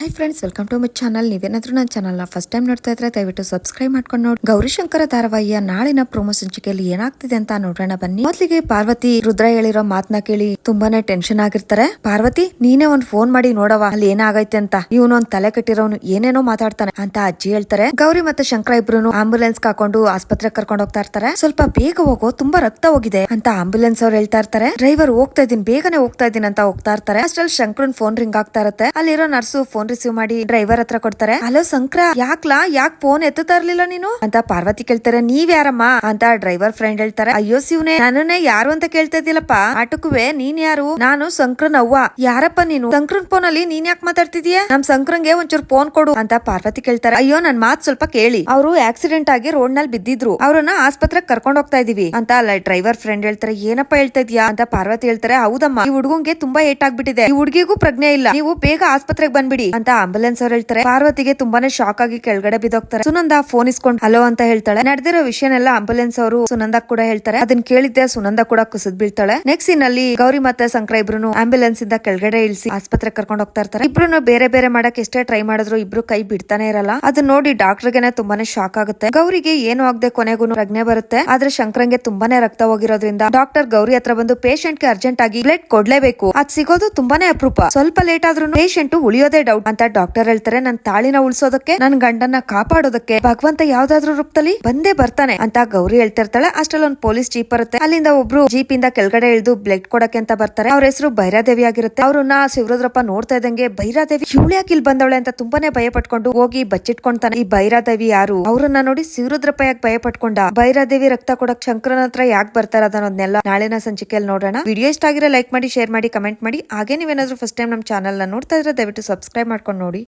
Hi friends welcome to my channel ನೀವೇನಾದ್ರೂ ನನ್ನ ಚಾನಲ್ನ ಫಸ್ಟ್ ಟೈಮ್ ನೋಡ್ತಾ ಇದ್ರೆ ದಯವಿಟ್ಟು ಸಬ್ಸ್ಕ್ರೈಬ್ ಮಾಡ್ಕೊಂಡು ನೋಡಿ. ಗೌರಿಶಂಕರ ಧಾರಾವಾಹಿಯ ನಾಳಿನ ಪ್ರೊಮೋ ಸಂಚಿಕೆಯಲ್ಲಿ ಏನಾಗ್ತಿದೆ ಅಂತ ನೋಡೋಣ ಬನ್ನಿ. ಮೊದಲಿಗೆ ಪಾರ್ವತಿ, ರುದ್ರ ಹೇಳಿರೋ ಮಾತನ್ನ ಕೇಳಿ ತುಂಬಾನೇ ಟೆನ್ಷನ್ ಆಗಿರ್ತಾರೆ. ಪಾರ್ವತಿ, ನೀನೇ ಒಂದ್ ಫೋನ್ ಮಾಡಿ ನೋಡವ ಅಲ್ಲಿ ಏನಾಗೈತೆ ಅಂತ. ಇವನು ಒಂದ್ ತಲೆ ಕಟ್ಟಿರೋನು, ಏನೇನೋ ಮಾತಾಡ್ತಾನೆ ಅಂತ ಅಜ್ಜಿ ಹೇಳ್ತಾರೆ. ಗೌರಿ ಮತ್ತೆ ಶಂಕರ ಇಬ್ರು ಆಂಬುಲೆನ್ಸ್ ಹಾಕೊಂಡು ಆಸ್ಪತ್ರೆಗೆ ಕರ್ಕೊಂಡು ಹೋಗ್ತಾ ಇರ್ತಾರೆ. ಸ್ವಲ್ಪ ಬೇಗ ಹೋಗೋ ತುಂಬಾ ರಕ್ತ ಹೋಗಿದೆ ಅಂತ ಆಂಬುಲೆನ್ಸ್ ಅವ್ರು ಹೇಳ್ತಾ ಇರ್ತಾರೆ. ಡ್ರೈವರ್ ಹೋಗ್ತಾ ಇದೀನಿ ಬೇಗನೆ ಹೋಗ್ತಾ ಇದೀನಿ ಅಂತ ಹೋಗ್ತಾ ಇರ್ತಾರೆ. ಅಷ್ಟ್ರಲ್ಲಿ ಶಂಕರನ್ ಫೋನ್ ರಿಂಗ್ ಆಗ್ತಾ ಇರುತ್ತೆ. ಅಲ್ಲಿರೋ ನರ್ಸು ಫೋನ್ ರಿಸೀವ್ ಮಾಡಿ ಡ್ರೈವರ್ ಹತ್ರ ಕೊಡ್ತಾರೆ. ಹಲೋ ಸಂಕ್ರ ಯಾಕ್ಲಾ? ಯಾಕ್ ಫೋನ್ ಎತ್ತುತ್ತಾ ಇರ್ಲಿಲ್ಲ ನೀನು? ಅಂತ ಪಾರ್ವತಿ ಕೇಳ್ತಾರೆ. ನೀವ್ ಯಾರಮ್ಮ? ಅಂತ ಡ್ರೈವರ್ ಫ್ರೆಂಡ್ ಹೇಳ್ತಾರೆ. ಅಯ್ಯೋ ಶಿವನೇ, ನನ್ನನ್ನೇ ಯಾರು ಅಂತ ಕೇಳ್ತಾ ಇದ್ದಿಲ್ಲಪ್ಪ. ಆಟಕ್ಕುವೆ, ನೀನ್ ಯಾರು? ನಾನು ಸಂಕ್ರನ್ ಅವ್ವ. ಯಾರಪ್ಪ ನೀನು? ಸಂಕ್ರನ್ ಫೋನ್ ಅಲ್ಲಿ ನೀನ್ ಯಾಕೆ ಮಾತಾಡ್ತಿದೀಯ? ನಮ್ ಸಂಕ್ರಂಗೆ ಒಂಚೂರು ಫೋನ್ ಕೊಡು, ಅಂತ ಪಾರ್ವತಿ ಕೇಳ್ತಾರೆ. ಅಯ್ಯೋ, ನನ್ ಮಾತ್ ಸ್ವಲ್ಪ ಕೇಳಿ. ಅವರು ಆಕ್ಸಿಡೆಂಟ್ ಆಗಿ ರೋಡ್ನಲ್ಲಿ ಬಿದ್ದಿದ್ರು. ಅವ್ರನ್ನ ಆಸ್ಪತ್ರೆಗೆ ಕರ್ಕೊಂಡ್ ಹೋಗ್ತಾ ಇದೀವಿ, ಅಂತ ಡ್ರೈವರ್ ಫ್ರೆಂಡ್ ಹೇಳ್ತಾರೆ. ಏನಪ್ಪ ಹೇಳ್ತಾ ಇದೀಯಾ? ಅಂತ ಪಾರ್ವತಿ ಹೇಳ್ತಾರೆ. ಹೌದಮ್ಮ, ಈ ಹುಡುಗಂಗೆ ತುಂಬಾ ಏಟ್ ಆಗ್ಬಿಟ್ಟಿದೆ. ಈ ಹುಡುಗಿಗೂ ಪ್ರಜ್ಞೆ ಇಲ್ಲ. ನೀವು ಬೇಗ ಆಸ್ಪತ್ರೆಗೆ ಬಂದ್ಬಿಡಿ. ಅಂತ ಆಂಬುಲೆನ್ಸ್ ಅವ್ರು ಹೇಳ್ತಾರೆ. ಪಾರ್ವತಿಗೆ ತುಂಬಾನೇ ಶಾಕ್ ಆಗಿ ಕೆಳಗಡೆ ಬಿದ್ದೋಗ್ತಾರೆ. ಸುನಂದ ಫೋನ್ ಇಸ್ಕೊಂಡು ಹಲೋ ಅಂತ ಹೇಳ್ತಾಳೆ. ನಡೆದಿರೋ ವಿಷಯನೆಲ್ಲ ಆಂಬುಲೆನ್ಸ್ ಅವರು ಸುನಂದ ಕೂಡ ಹೇಳ್ತಾರೆ. ಅದನ್ನ ಕೇಳಿದ್ದೆ, ಸುನಂದ ಕೂಡ ಕುಸಿದ್ ಬೀಳ್ತಾಳೆ. ನೆಕ್ಸ್ಟ್ ಇನ್ನಲ್ಲಿ ಗೌರಿ ಮತ್ತೆ ಸಂಕ್ರ ಇಬ್ರು ಆಂಬುಲೆನ್ಸ್ ಇಂದ ಕೆಳಗಡೆ ಇಳಿಸಿ ಆಸ್ಪತ್ರೆ ಕರ್ಕೊಂಡು ಹೋಗ್ತಾ ಇರ್ತಾರೆ. ಇಬ್ರು ಬೇರೆ ಬೇರೆ ಮಾಡಕ್ ಎಷ್ಟೇ ಟ್ರೈ ಮಾಡಿದ್ರು ಇಬ್ರು ಕೈ ಬಿಡ್ತಾನೆ ಇರಲ್ಲ. ಅದನ್ನ ನೋಡಿ ಡಾಕ್ಟರ್ಗೆನೆ ತುಂಬಾನೇ ಶಾಕ್ ಆಗುತ್ತೆ. ಗೌರಿಗೆ ಏನು ಆಗದೆ ಕೊನೆಗೂ ಪ್ರಜ್ಞೆ ಬರುತ್ತೆ. ಆದ್ರೆ ಶಂಕರಂಗೆ ತುಂಬಾನೇ ರಕ್ತ ಹೋಗಿರೋದ್ರಿಂದ ಡಾಕ್ಟರ್ ಗೌರಿ ಹತ್ರ ಬಂದು ಪೇಷಂಟ್ಗೆ ಅರ್ಜೆಂಟ್ ಆಗಿ ಬ್ಲಡ್ ಕೊಡ್ಲೇಬೇಕು. ಅದ್ ಸಿಗೋದು ತುಂಬಾನೇ ಅಪರೂಪ. ಸ್ವಲ್ಪ ಲೇಟ್ ಆದ್ರೂ ಪೇಷಂಟ್ ಉಳಿಯೋದೇ ಡೌಟ್ ಅಂತ ಡಾಕ್ಟರ್ ಹೇಳ್ತಾರೆ, ನನ್ ತಾಳಿನ ಉಳಿಸೋದಕ್ಕೆ, ನನ್ ಗಂಡನ್ನ ಕಾಪಾಡೋದಕ್ಕೆ ಭಗವಂತ ಯಾವ್ದಾದ್ರು ರೂಪದಲ್ಲಿ ಬಂದೇ ಬರ್ತಾನೆ ಅಂತ ಗೌರಿ ಹೇಳ್ತಿರ್ತಾಳೆ ಅಷ್ಟ್ರಲ್ಲಿ ಒಂದು ಪೊಲೀಸ್ ಜೀಪ್ ಬರುತ್ತೆ ಅಲ್ಲಿಂದ ಒಬ್ರು ಜೀಪ್ ಇಂದ ಕೆಳಗಡೆ ಇಳಿದು ಬ್ಲಡ್ ಕೊಡಕ್ಕೆ ಅಂತ ಬರ್ತಾರೆ. ಅವ್ರ ಹೆಸರು ಭೈರಾದೇವಿ ಆಗಿರುತ್ತೆ. ಅವ್ರನ್ನ ಶಿವರುದ್ರಪ್ಪ ನೋಡ್ತಾ ಇದ್ದಂಗೆ ಭೈರಾದೇವಿ ಇವಳ್ಯಾಕೆ ಇಲ್ಲಿ ಬಂದವಳೆ ಅಂತ ತುಂಬಾನೇ ಭಯ ಪಟ್ಕೊಂಡು ಹೋಗಿ ಬಚ್ಚಿಟ್ಕೊಂತಾನೆ. ಈ ಭೈರಾದೇವಿ ಯಾರು? ಅವ್ರನ್ನ ನೋಡಿ ಶಿವರುದ್ರಪ್ಪ ಯಾಕೆ ಭಯ ಪಟ್ಕೊಂಡ ಭೈರಾದೇವಿ ರಕ್ತ ಕೊಡಕ್ ಶಂಕರನ ಹತ್ರ ಯಾಕೆ ಬರ್ತಾರ ಅದನ್ನೋದ್ನೆಲ್ಲ ನಾಳಿನ ಸಂಚಿಕೆಯಲ್ಲಿ ನೋಡೋಣ. ವಿಡಿಯೋ ಇಷ್ಟ ಆಗಿರೋ ಲೈಕ್ ಮಾಡಿ, ಶೇರ್ ಮಾಡಿ, ಕಮೆಂಟ್ ಮಾಡಿ. ಹಾಗೆ ನೀವೇನಾದ್ರೂ ಫಸ್ಟ್ ಟೈಮ್ ನಮ್ಮ ಚಾನಲ್ ನೋಡ್ತಾ ಇದ್ರೆ ದಯವಿಟ್ಟು ಸಬ್ಸ್ಕ್ರೈಬ್ ಮಾಡ್ಕೊಂಡು ನೋಡಿ